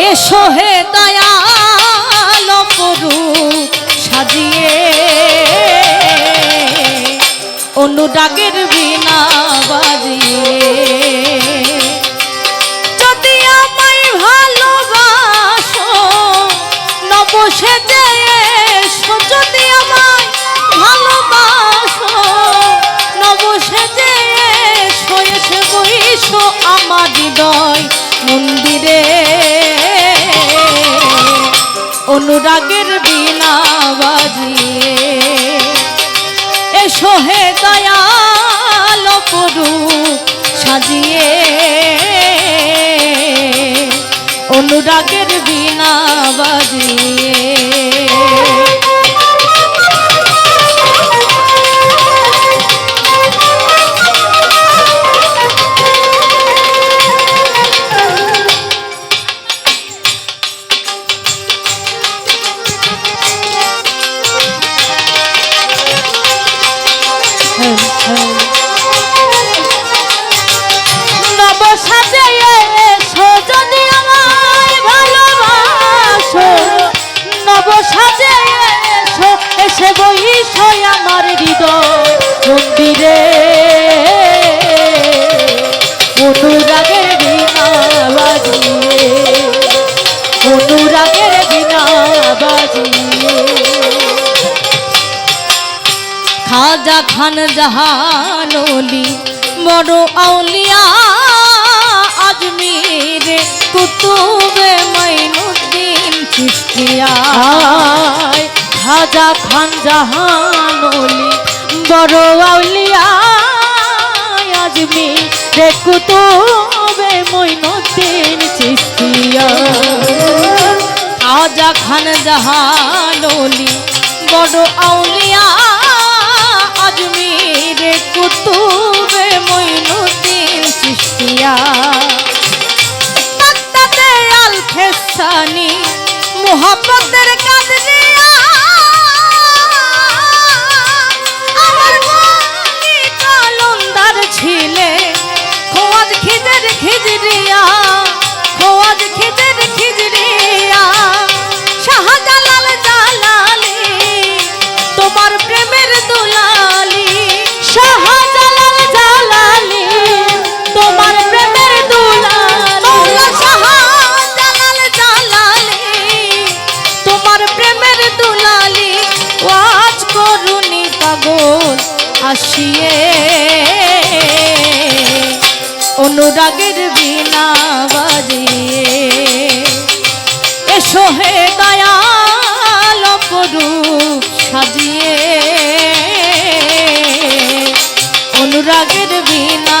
এসো হে দয়াল করু সাজিয়ে। অনুরাগের বিনা বাজিয়ে। যদি আমায় ভালোবাসো নবসে অনুরাগের বিনা বাজিয়ে। এসো হে দয়াল করু সাজিয়ে। অনুরাগের বিনা বাজিয়ে মন্দিরে অনুরাগের বিনা বাজিয়ে অনুরাগের বিনা বাজিয়ে। খাজা খান জাহানলি বড় আউলিয়া আজমির কুতুবে মাইনুদ্দিন চিস্তিয়া খাজা খান জাহানলি বড় আউলিয়া আজমি আজমির কুতুবে মাইনুদ্দিন চিস্তিয়া। খাজা খান জাহানলি বড় আউলিয়া আজমি আজমির কুতুবে মইনুদ্দিন চিস্তিয়া। বাগদাদে আল ফেসানি মোহাম্মদের কাদরিয়া কালন্দার ছিলে, খোয়াজ খিদের খিজরিয়া, খোয়াজ খিদের খিজরিয়া। শাহজালাল জালালি, তোমার প্রেমের দুলালি। শাহজালাল জালালি, তোমার প্রেমের দুলালি। শাহজালাল জালালি, তোমার প্রেমের দুলালি। ওয়াজ করুনি পাগল আসিয়ে অনুরাগের বিনা বাজিয়ে। এসো হে দয়াল করুক সাজিয়ে। অনুরাগের বিনা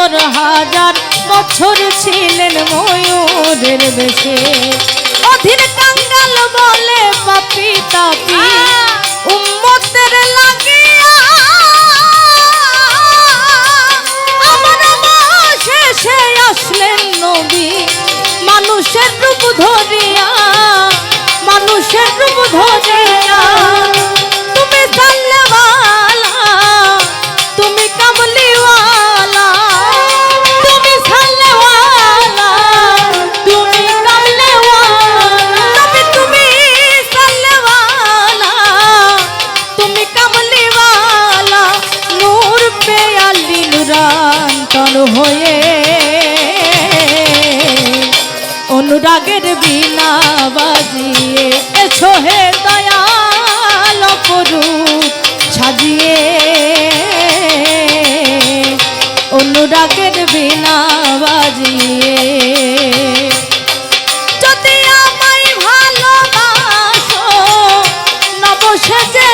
সত্তর হাজার বছর ছিলেন ময়ূরের বেশে। অধীর কাঙ্গাল বলে পাপি তাপি, উম্মতের লাগিয়া আমার শেষে আসলেন নবী। মানুষের রূপ ধরিয়া, মানুষের রূপ ধরিয়া চিরান্তন হয়ে অনুরাগের বিনা বাজিয়ে এসো হে দয়াল করু সাজিয়ে। অনুরাগের বিনা বাজিয়ে। যদি আমায় ভালোবাসো নবশেষে